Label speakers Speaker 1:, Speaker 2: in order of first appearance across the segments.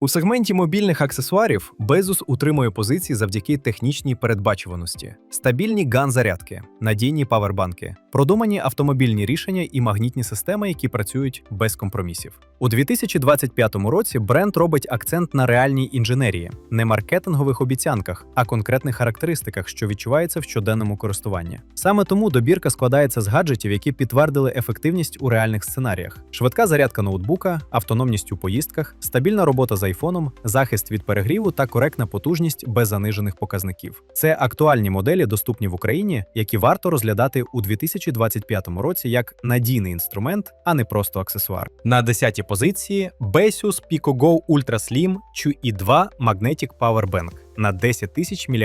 Speaker 1: У сегменті мобільних аксесуарів Bezos утримує позиції завдяки технічній передбачуваності, стабільні ган-зарядки, надійні павербанки, продумані автомобільні рішення і магнітні системи, які працюють без компромісів. У 2025 році бренд робить акцент на реальній інженерії, не маркетингових обіцянках, а конкретних характеристиках, що відчувається в щоденному користуванні. Саме тому добірка складається з гаджетів, які підтвердили ефективність у реальних сценаріях: швидка зарядка ноутбука, автономність у поїздках, стабільна робота з айфоном, захист від перегріву та коректна потужність без занижених показників. Це актуальні моделі, доступні в Україні, які варто розглядати у 2025 році як надійний інструмент, а не просто аксесуар. На 10-й позиції Besius PicoGo Ultra Slim QE 2 Magnetic Power Bank на 10 тисяч мАч.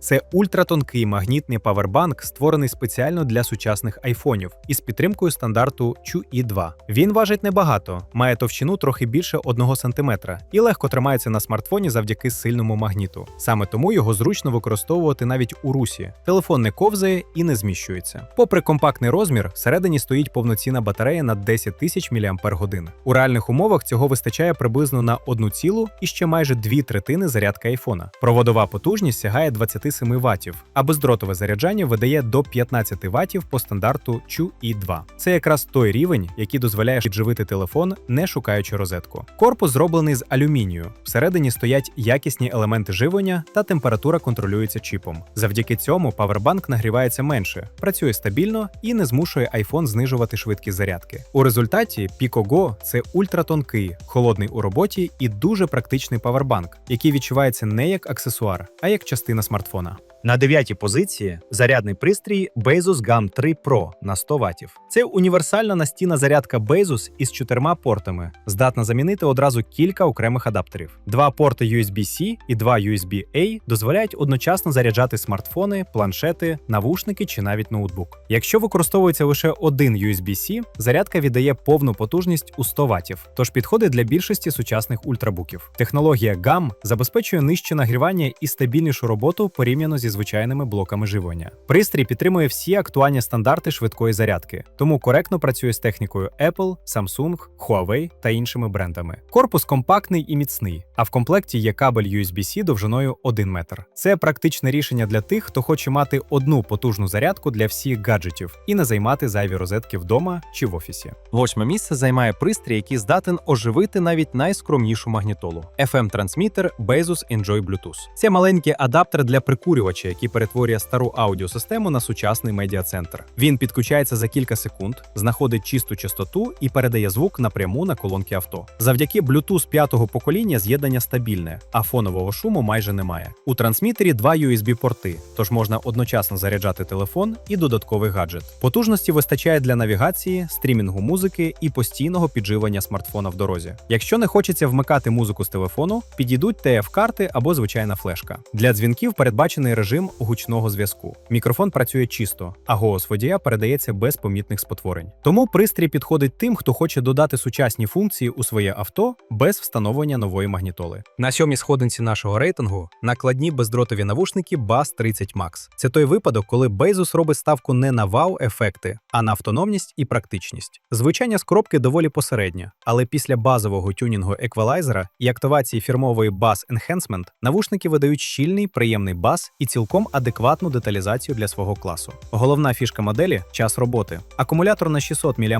Speaker 1: Це ультратонкий магнітний павербанк, створений спеціально для сучасних айфонів із підтримкою стандарту QE 2. Він важить небагато, має товщину трохи більше 1 см і легко тримається на смартфоні завдяки сильному магніту. Саме тому його зручно використовувати навіть у русі. Телефон не ковзає і не зміщується. Попри компактний розмір, всередині стоїть повноцінна батарея на 10 тисяч мАч. У реальних умовах цього вистачає приблизно на одну цілу і ще майже дві третини зарядки айфона. Проводова потужність сягає 27 Вт, а бездротове заряджання видає до 15 Вт по стандарту QE2. Це якраз той рівень, який дозволяє підживити телефон, не шукаючи розетку. Корпус зроблений з алюмінію. Всередині стоять якісні елементи живлення та температура контролюється чіпом. Завдяки цьому павербанк нагрівається менше, працює стабільно і не змушує iPhone знижувати швидкість зарядки. У результаті Pico це ультратонкий, холодний у роботі і дуже практичний павербанк, який відчувається не як аксесуар, а як частина смартфона.
Speaker 2: На дев'ятій позиції зарядний пристрій Bezos Gam 3 Pro на 100 Вт. Це універсальна настінна зарядка Bezos із чотирма портами, здатна замінити одразу кілька окремих адаптерів. Два порти USB-C і два USB-A дозволяють одночасно заряджати смартфони, планшети, навушники чи навіть ноутбук. Якщо використовується лише один USB-C, зарядка віддає повну потужність у 100 Вт, тож підходить для більшості сучасних ультрабуків. Технологія GAM забезпечує нижче нагрівання і стабільнішу роботу порівняно зі звичайними блоками живлення. Пристрій підтримує всі актуальні стандарти швидкої зарядки, тому коректно працює з технікою Apple, Samsung, Huawei та іншими брендами. Корпус компактний і міцний, а в комплекті є кабель USB-C довжиною 1 метр. Це практичне рішення для тих, хто хоче мати одну потужну зарядку для всіх гаджетів і не займати зайві розетки вдома чи в офісі. Восьме місце займає пристрій, який здатен оживити навіть найскромнішу магнітолу. FM-трансмітер Bezos Enjoy Bluetooth. Це маленький адаптер для прикурювача, який перетворює стару аудіосистему на сучасний медіацентр. Він підключається за кілька секунд, знаходить чисту частоту і передає звук напряму на колонки авто. Завдяки Bluetooth п'ятого покоління з'єднання стабільне, а фонового шуму майже немає. У трансмітері два USB-порти, тож можна одночасно заряджати телефон і додатковий гаджет. Потужності вистачає для навігації, стрімінгу музики і постійного підживлення смартфона в дорозі. Якщо не хочеться вмикати музику з телефону, підійдуть TF-карти або звичайна флешка. Для дзвінків передбачений режим гучного зв'язку. Мікрофон працює чисто, а голос водія передається без помітних спотворень. Тому пристрій підходить тим, хто хоче додати сучасні функції у своє авто без встановлення нової магнітоли. На сьомій сходинці нашого рейтингу накладні бездротові навушники Bass 30 Max. Це той випадок, коли Bezos робить ставку не на вау-ефекти, а на автономність і практичність. Звучання з коробки доволі посереднє, але після базового тюнінгу еквалайзера і активації фірмової Bass Enhancement навушники видають щільний, приємний бас і цілком адекватну деталізацію для свого класу. Головна фішка моделі час роботи. Акумулятор на 600 мАч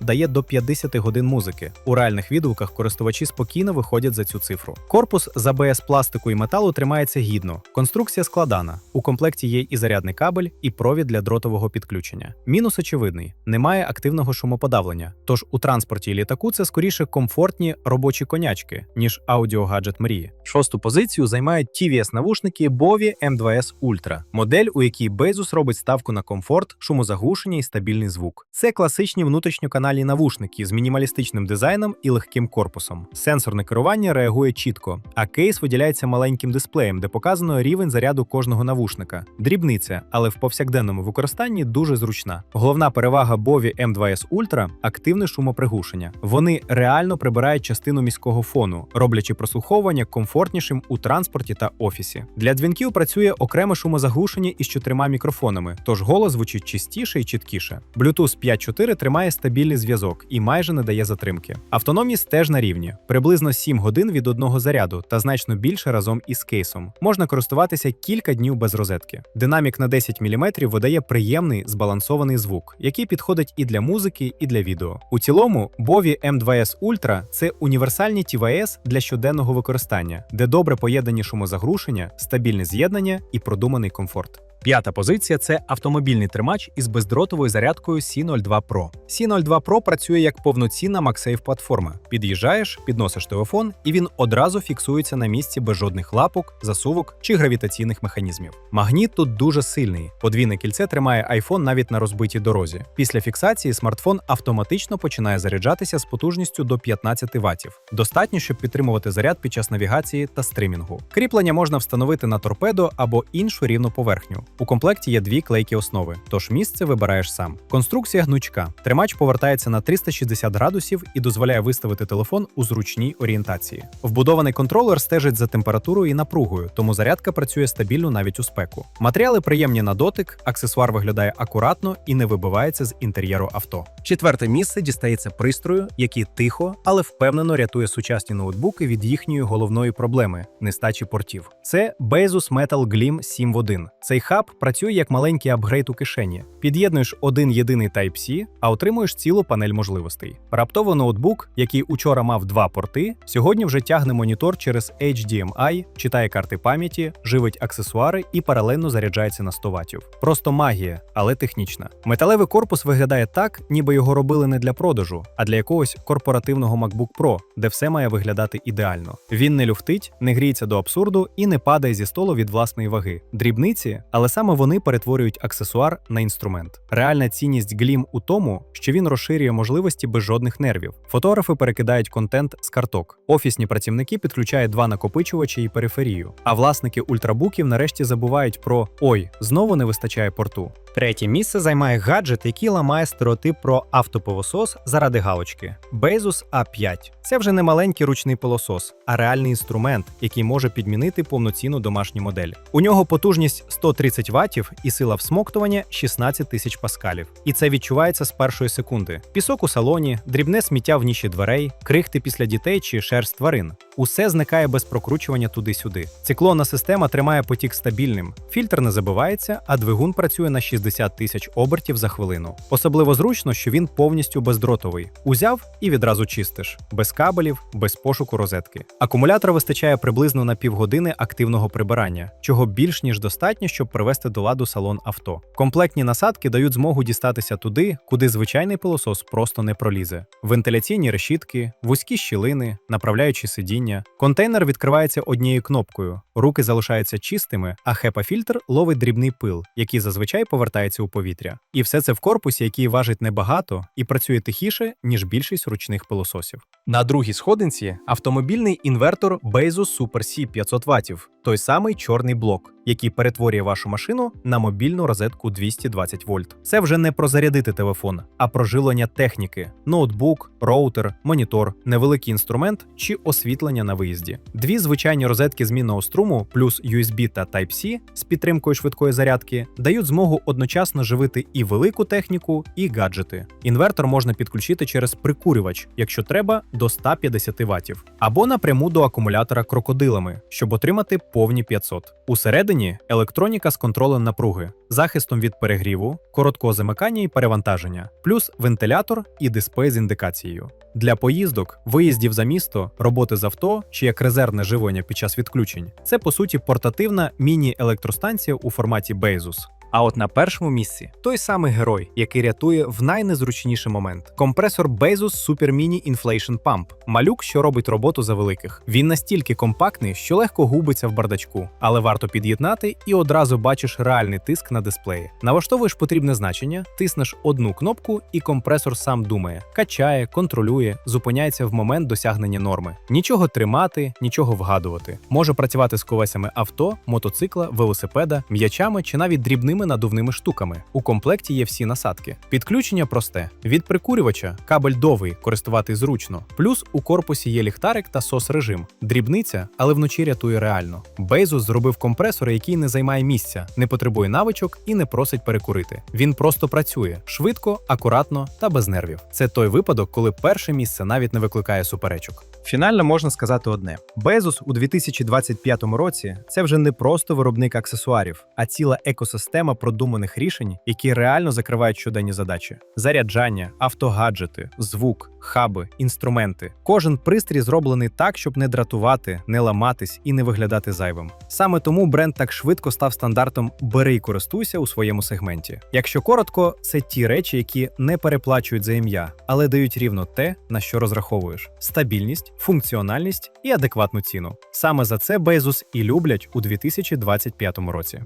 Speaker 2: дає до 50 годин музики. У реальних відгуках користувачі спокійно виходять за цю цифру. Корпус з АБС пластику і металу тримається гідно. Конструкція складана. У комплекті є і зарядний кабель, і провід для дротового підключення. Мінус очевидний: немає активного шумоподавлення. Тож у транспорті і літаку це скоріше комфортні робочі конячки, ніж аудіогаджет мрії. Шосту позицію займають tvs навушники Bovi M2S Ultra, модель, у якій Bezos робить ставку на комфорт, шумозаглушення і стабільний звук. Це класичні внутрішньоканальні навушники з мінімалістичним дизайном і легким корпусом. Сенсорне керування реагує чітко, а кейс виділяється маленьким дисплеєм, де показано рівень заряду кожного навушника. Дрібниця, але в повсякденному використанні дуже зручна. Головна перевага Bovi M2S Ultra – активне шумоприглушення. Вони реально прибирають частину міського фону, роблячи прослуховування комфортнішим у транспорті та офісі. Для дзвінків працює
Speaker 1: окреме шумозаглушення із чотирма мікрофонами, тож голос звучить чистіше і чіткіше. Bluetooth 5.4 тримає стабільний зв'язок і майже не дає затримки. Автономність теж на рівні, приблизно 7 годин від одного заряду та значно більше разом із кейсом. Можна користуватися кілька днів без розетки. Динамік на 10 мм видає приємний збалансований звук, який підходить і для музики, і для відео. У цілому, Bovі M2S Ultra – це універсальні TVS для щоденного використання, де добре поєднані шумозаглушення, стабільне з'єднання і продуманий комфорт.
Speaker 2: П'ята позиція це автомобільний тримач із бездротовою зарядкою C02 Pro. C02 Pro працює як повноцінна MagSafe платформа. Під'їжджаєш, підносиш телефон, і він одразу фіксується на місці без жодних лапок, засувок чи гравітаційних механізмів. Магніт тут дуже сильний. Подвійне кільце тримає iPhone навіть на розбитій дорозі. Після фіксації смартфон автоматично починає заряджатися з потужністю до 15 Вт. Достатньо, щоб підтримувати заряд під час навігації та стримінгу. Кріплення можна встановити на торпедо або іншу рівну поверхню. У комплекті є дві клейкі основи, тож місце вибираєш сам. Конструкція гнучка. Тримач повертається на 360 градусів і дозволяє виставити телефон у зручній орієнтації. Вбудований контролер стежить за температурою і напругою, тому зарядка працює стабільно навіть у спеку. Матеріали приємні на дотик, аксесуар виглядає акуратно і не вибивається з інтер'єру авто. Четверте місце дістається пристрою, який тихо, але впевнено рятує сучасні ноутбуки від їхньої головної проблеми нестачі портів. Це Bezus Metal Gleam 7 в 1. Цей хаб працює як маленький апгрейд у кишені. Під'єднуєш один єдиний Type-C, а отримуєш цілу панель можливостей. Раптово ноутбук, який учора мав два порти, сьогодні вже тягне монітор через HDMI, читає карти пам'яті, живить аксесуари і паралельно заряджається на 100 Вт. Просто магія, але технічна. Металевий корпус виглядає так, ніби його робили не для продажу, а для якогось корпоративного MacBook Pro, де все має виглядати ідеально. Він не люфтить, не гріється до абсурду і не падає зі столу від власної ваги. Дрібниці, але саме вони перетворюють аксесуар на інструмент. Реальна цінність Глім у тому, що він розширює можливості без жодних нервів. Фотографи перекидають контент з карток. Офісні працівники підключають два накопичувачі і периферію. А власники ультрабуків нарешті забувають про ой, знову не вистачає порту. Третє місце займає гаджет, який ламає стереотип про автопилосос заради галочки. Bezus A5. Це вже не маленький ручний пилосос, а реальний інструмент, який може підмінити повноцінну домашню модель. У нього потужність 130 Вт і сила всмоктування 16 тисяч паскалів. І це відчувається з першої секунди. Пісок у салоні, дрібне сміття в ніші дверей, крихти після дітей чи шерсть тварин. Усе зникає без прокручування туди-сюди. Циклонна система тримає потік стабільним, фільтр не забивається, а двигун працює на 60 тисяч обертів за хвилину. Особливо зручно, що він повністю бездротовий. Узяв і відразу чистиш, без кабелів, без пошуку розетки. Акумулятора вистачає приблизно на півгодини активного прибирання, чого більш ніж достатньо, щоб привести до ладу салон авто. Комплектні насадки дають змогу дістатися туди, куди звичайний пилосос просто не пролізе. Вентиляційні решітки, вузькі щілини, направляючі сидіння. Контейнер відкривається однією кнопкою, руки залишаються чистими, а HEPA-фільтр ловить дрібний пил, який зазвичай повертається у повітря. І все це в корпусі, який важить небагато і працює тихіше, ніж більшість ручних пилососів. На другій сходинці автомобільний інвертор Bezus Super C 500 Вт, той самий чорний блок, який перетворює вашу машину на мобільну розетку 220 вольт. Це вже не про зарядити телефон, а про живлення техніки: ноутбук, роутер, монітор, невеликий інструмент чи освітлення на виїзді. Дві звичайні розетки змінного струму плюс USB та Type-C з підтримкою швидкої зарядки дають змогу одночасно живити і велику техніку, і гаджети. Інвертор можна підключити через прикурювач, якщо треба, до 150 Вт, або напряму до акумулятора крокодилами, щоб отримати повні 500. Усередині електроніка з контролем напруги, захистом від перегріву, короткого замикання і перевантаження, плюс вентилятор і дисплей з індикацією. Для поїздок, виїздів за місто, роботи з авто чи як резервне живлення під час відключень це по суті портативна міні-електростанція у форматі Bezus. А от на першому місці той самий герой, який рятує в найнезручніший момент: компресор Bezus Super Mini Inflation Pump. Малюк, що робить роботу за великих. Він настільки компактний, що легко губиться в бардачку, але варто під'єднати і одразу бачиш реальний тиск на дисплеї. Налаштовуєш потрібне значення, тиснеш одну кнопку, і компресор сам думає, качає, контролює, зупиняється в момент досягнення норми. Нічого тримати, нічого вгадувати. Може працювати з колесами авто, мотоцикла, велосипеда, м'ячами чи навіть дрібними
Speaker 1: такими надувними штуками. У комплекті є всі насадки. Підключення просте. Від прикурювача кабель довгий, користувати зручно. Плюс у корпусі є ліхтарик та сос режим. Дрібниця, але вночі рятує реально. Bezos зробив компресор, який не займає місця, не потребує навичок і не просить перекурити. Він просто працює швидко, акуратно та без нервів. Це той випадок, коли перше місце навіть не викликає суперечок.
Speaker 2: Фінально можна сказати одне: Bezos у 2025 році це вже не просто виробник аксесуарів, а ціла екосистема продуманих рішень, які реально закривають щоденні задачі: заряджання, автогаджети, звук, хаби, інструменти. Кожен пристрій зроблений так, щоб не дратувати, не ламатись і не виглядати зайвим. Саме тому бренд так швидко став стандартом бери і користуйся у своєму сегменті. Якщо коротко, це ті речі, які не переплачують за ім'я, але дають рівно те, на що розраховуєш: стабільність, функціональність і адекватну ціну. Саме за це Bezos і люблять у 2025 році.